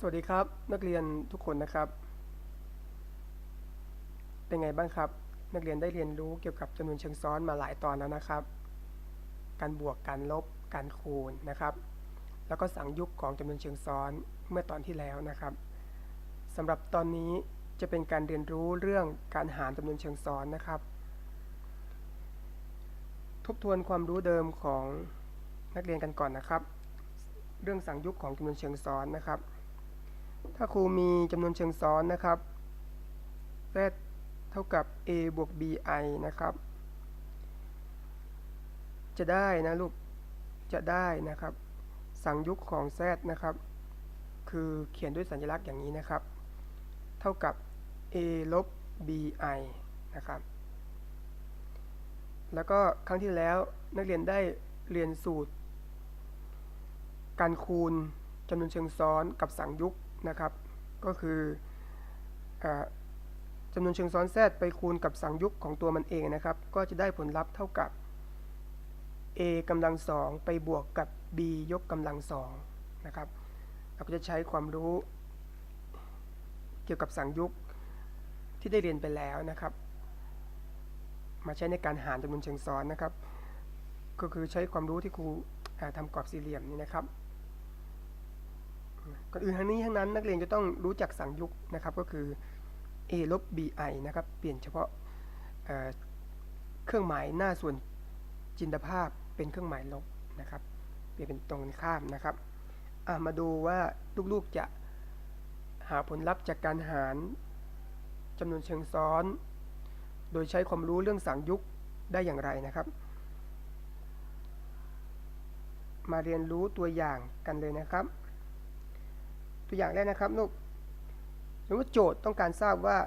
สวัสดีครับนักเรียนทุกคนนะครับ เป็นไงบ้างครับ นักเรียนได้เรียนรู้เกี่ยวกับจำนวนเชิงซ้อนมาหลายตอนแล้วนะครับ การบวกการลบการคูณนะครับ แล้วก็สังยุกของจำนวนเชิงซ้อนเมื่อตอนที่แล้วนะครับสำหรับตอนนี้จะเป็นการเรียนรู้เรื่องการหารจำนวนเชิงซ้อนนะครับ ทบทวนความรู้เดิมของนักเรียนกันก่อนนะครับ เรื่องสังยุกของจำนวนเชิงซ้อนนะครับ ถ้าครูมีจำนวนเชิงซ้อนนะครับ z เท่ากับ a บวก bi นะครับ จะได้นะลูก จะได้นะครับ สังยุกของ z นะครับ คือเขียนด้วยสัญลักษณ์อย่างนี้นะครับ เท่ากับ a ลบ bi นะครับ แล้วก็ครั้งที่แล้วนักเรียนได้เรียนสูตร การคูณจำนวนเชิงซ้อนกับสังยุก นะครับ ก็คืออจำนวนเชิงซ้อนแซดไปคูณกับสังยุกของตัวมันเองนะครับ ก็จะได้ผลลัพธ์เท่ากับ a กำลังสองไปบวกกับ b ยกกำลังสองนะครับ เราก็จะใช้ความรู้เกี่ยวกับสังยุกที่ได้เรียนไปแล้วนะครับ มาใช้ในการหารจำนวนเชิงซ้อนนะครับ ก็คือใช้ความรู้ที่ครูทำกรอบสี่เหลี่ยมนี่นะครับ ก่อนอื่นทั้งนี้ทั้งนั้นนักเรียนจะต้องรู้จักสังยุกนะครับก็คือ a ลบ bi นะครับเปลี่ยนเฉพาะเเครื่องหมายหน้าส่วนจินตภาพเป็นเครื่องหมายลบนะครับ เปลี่ยนเป็นตรงกันข้ามนะครับมาดูว่าลูกๆจะหาผลลัพธ์จากการหารจำนวนเชิงซ้อน โดยใช้ความรู้เรื่องสังยุกได้อย่างไรนะครับ มาเรียนรู้ตัวอย่างกันเลยนะครับ ตัวอย่างแรกนะครับลูกสมมติโจทย์ต้องการทราบว่า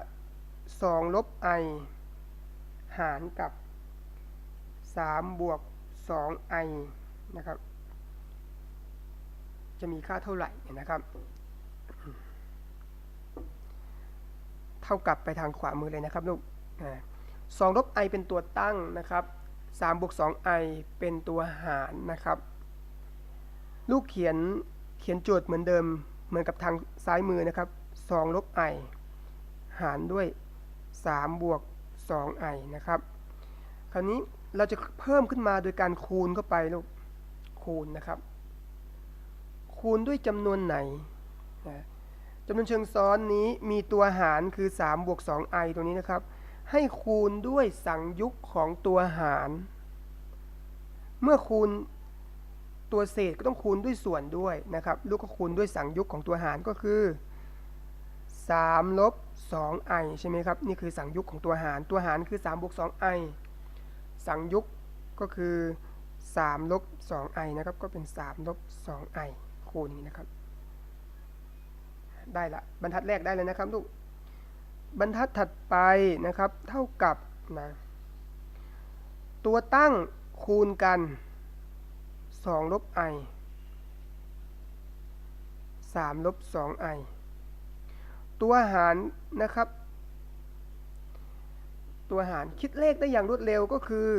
2ลบ i หารกับ3บวก 2i นะครับ จะมีค่าเท่าไหร่นะครับ เท่ากับไปทางขวามือเลยนะครับลูกสองลบ i เป็นตัวตั้งนะครับ3บวก 2i เป็นตัวหารนะครับ ลูกเขียนเขียนโจทย์เหมือนเดิม เหมือนกับทางซ้ายมือนะครับ2ลบ i หารด้วย 3 บวก 2i นะครับ คราวนี้เราจะเพิ่มขึ้นมาโดยการคูณเข้าไปลูก คูณนะครับ คูณด้วยจำนวนไหนนะจำนวนเชิงซ้อนนี้มีตัวหารคือ 3 บวก 2i ตัวนี้นะครับ ให้คูณด้วยสังยุกของตัวหาร เมื่อคูณ ตัวเศษก็ต้องคูณด้วยส่วนด้วยนะครับ ลูกก็คูณด้วยสังยุกของตัวหารก็คือ3ลบ 2i ใช่ไหมครับ นี่คือสังยุกของตัวหาร ตัวหารคือ3บวก 2i สังยุกก็คือ3ลบ 2i นะครับ ก็เป็น3ลบ 2i คูณนี้นะครับ ได้ละ บรรทัดแรกได้เลยนะครับลูก บรรทัดถัดไปนะครับ เท่ากับนะ ตัวตั้งคูณกัน 2ลบ i 3ลบ 2i ตัวหารนะครับ ตัวหารคิดเลขได้อย่างรวดเร็วก็คือ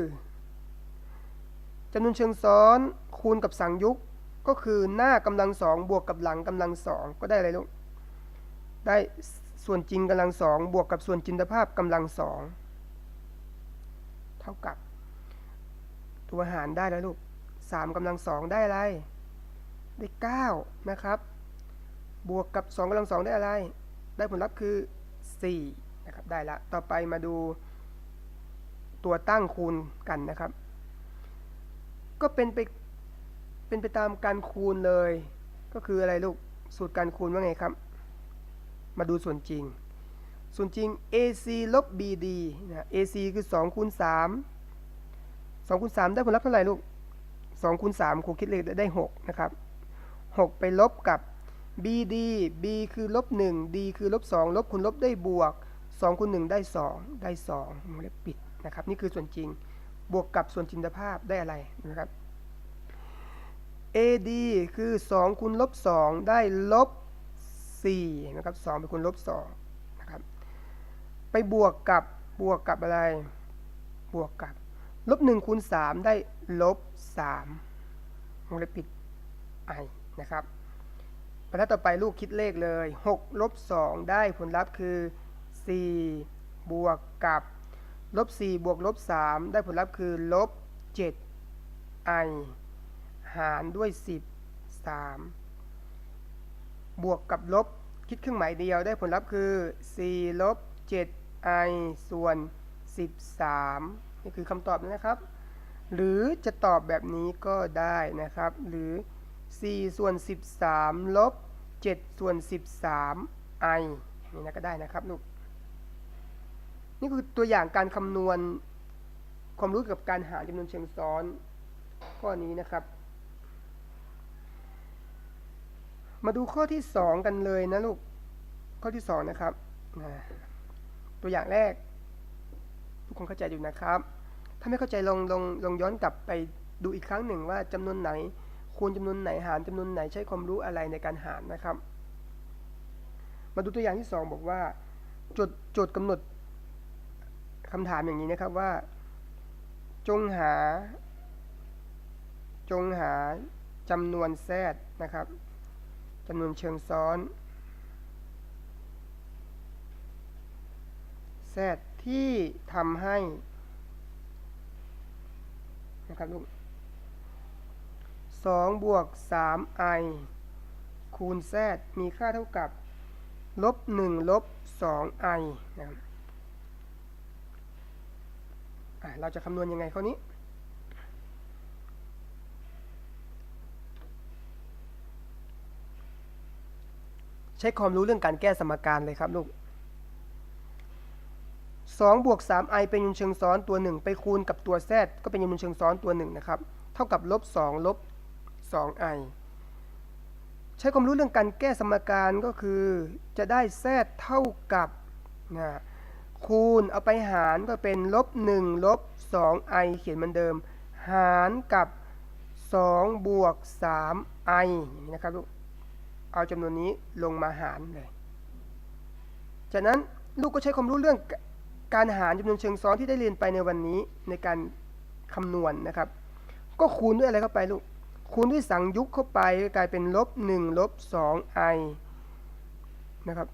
จำนวนเชิงซ้อนคูณกับสังยุกก็คือหน้ากำลังสองบวกกับหลังกำลังสองก็ได้อะไรลูกได้ส่วนจริงกำลังสองบวกกับส่วนจินตภาพกำลังสองเท่ากับ ตัวหารได้แล้วลูก สามกำลังสองได้อะไร ได้เก้านะครับ บวกกับสองกำลังสองได้อะไร ได้ผลลัพธ์คือ4นะครับ ได้ละ ต่อไปมาดูตัวตั้งคูณกันนะครับ ก็เป็นไปเป็นไปตามการคูณเลย ก็คืออะไรลูก สูตรการคูณว่าไงครับ มาดูส่วนจริง ส่วนจริง AC ลบ BD นะ AC คือ2คูณ3 2คูณ3ได้ผลลัพธ์เท่าไหร่ลูก 2คูณ3ครูคิดเลขได้6นะครับ6 ไปลบกับ BD B คือลบ1 D คือลบ2ลบคูณลบได้บวก2คูณ1ได้ 2 ได้2วงเล็บปิดนะครับนี่คือส่วนจริงบวกกับส่วนจินตภาพได้อะไรนะครับ AD คือ2คูณลบ2ได้ลบ4นะครับ2ไปคูณลบ2นะครับไปบวกกับบวกกับอะไร บวกกับลบ1คูณ3ได้ลบ 3วงเล็บปิด i นะครับรทัดต่อไปลูกคิดเลขเลย6ลบ2ได้ผลลัพธ์คือ 4 บวกกับลบ4บวกลบ3ได้ผลลัพธ์คือลบ7 i หารด้วย 10 3 บวกกับลบคิดเครื่องหมายเดียวได้ผลลัพธ์คือ 4 ลบ7 i ส่วน 13 นี่คือคำตอบนะครับ หรือจะตอบแบบนี้ก็ได้นะครับ หรือ 4 ส่วน 13 ลบ 7 ส่วน 13 i นี่นะก็ได้นะครับลูก นี่คือตัวอย่างการคำนวณความรู้เกี่ยวกับการหารจำนวนเชิงซ้อนข้อนี้นะครับ มาดูข้อที่ 2 กันเลยนะลูก ข้อที่ 2 นะครับ ตัวอย่างแรก ทุกคนเข้าใจอยู่นะครับ ถ้าไม่เข้าใจลองลองลองย้อนกลับไปดูอีกครั้งหนึ่งว่าจำนวนไหนคูณจำนวนไหนหารจำนวนไหนใช้ความรู้อะไรในการหารนะครับ มาดูตัวอย่างที่ 2 บอกว่าจทย์โจทย์กำหนดคำถามอย่างนี้นะครับว่า จงหา จงหาจำนวนแซดนะครับจำนวนเชิงซ้อนแซดที่ทำให้ นะครับลูกสองบวกสามไอคูณแซดมีค่าเท่ากับลบหนึ่งลบสองไอนะครับเราจะคำนวณยังไงข้อนี้ใช้ความรู้เรื่องการแก้สมการเลยครับลูก 2บวก 3i เป็นยนต์เชิงซ้อนตัว 1 ไปคูณกับตัว z ก็เป็นยนต์เชิงซ้อนตัว 1 นะครับ เท่ากับลบ2ลบ 2i ใช้ความรู้เรื่องการแก้สมการก็คือ จะได้ z เท่ากับนะคูณเอาไปหารก็เป็นลบ1ลบ 2i เขียนเหมือนเดิม หารกับ 2 บวก 3i อย่างนี้นะครับลูก เอาจำนวนนี้ลงมาหารเลย จากนั้นลูกก็ใช้ความรู้เรื่อง การหารจำนวนเชิงซ้อนที่ได้เรียนไปในวันนี้ในการคำนวณนนะครับ ก็คูณด้วยอะไรเข้าไปลูก คูณด้วยสังยุกเข้าไปกลายเป็นลบ1ลบ 2i นะครับ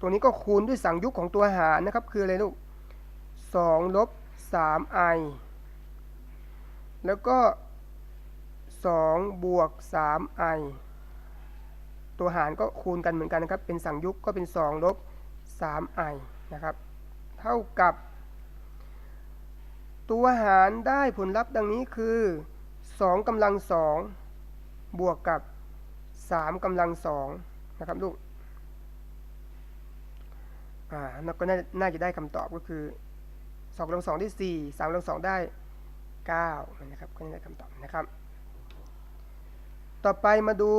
ตัวนี้ก็คูณด้วยสังยุกของตัวหารนะครับ คืออะไรลูก2ลบ 3i แล้วก็2บวก 3i ตัวหารก็คูณกันเหมือนกันนะครับ เป็นสังยุกก็เป็น2ลบ 3i นะครับ เท่ากับ ตัวหารได้ผลลัพธ์ดังนี้คือ2กำลัง2บวกกับ3กำลัง2นะครับลูกอ่าแล้วก็น่าจะได้คำตอบก็คือ2กำลัง2ได้ 4 3กำลัง2ได้9นะครับก็ได้คำตอบนะครับ ต่อไปมาดู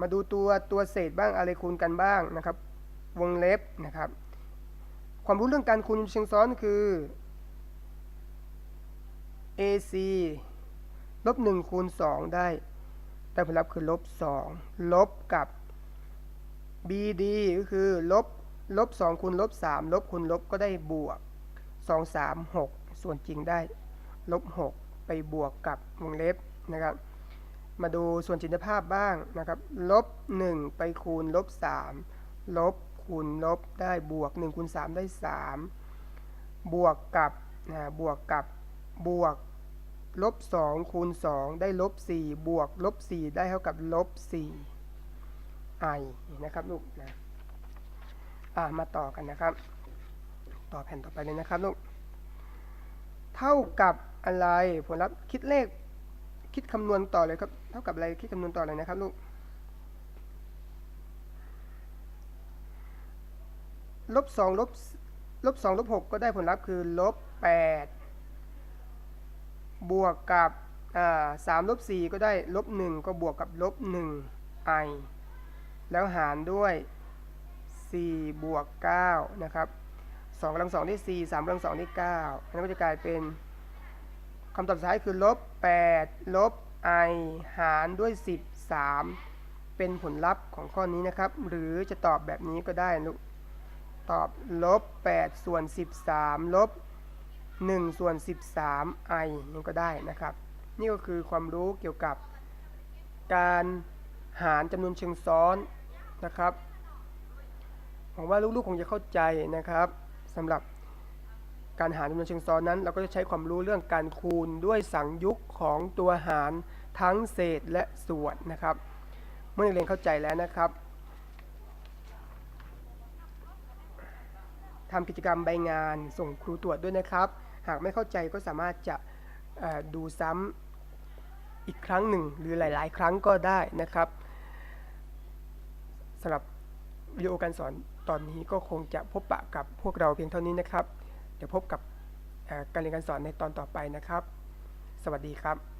มาดูตัวตัวเศษบ้างอะไรคูณกันบ้างนะครับ วงเล็บนะครับ ความรู้เรื่องการคูณเชิงซ้อนคือ AC ลบ1คูณ 2 ได้ได้ผลลัพธ์คือลบ2ลบกับ BD ก็คือลบลบ2คูณลบ3ลบคูณลบก็ได้บวก 2 3 6 ส่วนจริงได้ลบ6ไปบวกกับวงเล็บนะครับ มาดูส่วนจินตภาพบ้างนะครับลบ1ไปคูณลบ3ลบ คูณลบได้บวก1คูณ3ได้ 3 บวกกับนะบวกกับบวกลบ2คูณ2ได้ลบ4บวกลบ4ได้เท่ากับลบ4 i นะครับลูกนะอ่ามาต่อกันนะครับ ต่อแผ่นต่อไปเลยนะครับลูกเท่ากับอะไรผลลัพธ์คิดเลขคิดคำนวณต่อเลยครับ เท่ากับอะไรคิดคำนวณต่อเลยนะครับลูก ลบสองลบลบสองลบหกก็ได้ผลลัพธ์คือลบแปดบวกกับสามลบสี่ก็ได้ลบหนึ่งก็บวกกับลบหนึ่งไอแล้วหารด้วยสี่บวกเก้านะครับสองกำลังสองได้สี่สามกำลังสองได้เก้าอันนี้ก็จะกลายเป็นคำตอบสุดท้ายคือลบแปดลบไอหารด้วยสิบสามเป็นผลลัพธ์ของข้อนี้นะครับ หรือจะตอบแบบนี้ก็ได้ลูก ตอบลบ8ส่วน13ลบ1ส่วน13 i นี่ก็ได้นะครับ นี่ก็คือความรู้เกี่ยวกับ การหารจำนวนเชิงซ้อนนะครับหวังว่าลูกๆคงจะเข้าใจนะครับสำหรับการหารจำนวนเชิงซ้อนนั้น เราก็จะใช้ความรู้เรื่องการคูณด้วยสังยุกของตัวหารทั้งเศษและส่วนนะครับ เมื่อนักเรียนเข้าใจแล้วนะครับ ทำกิจกรรมใบงาน ส่งครูตรวจด้วยนะครับ หากไม่เข้าใจก็สามารถจะดูซ้ำอีกครั้งหนึ่ง หรือหลาย ๆ ครั้งก็ได้นะครับสำหรับวิดีโอการสอนตอนนี้ก็คงจะพบปะกับพวกเราเพียงเท่านี้นะครับ เดี๋ยวพบกับการเรียนการสอนในตอนต่อไปนะครับ สวัสดีครับ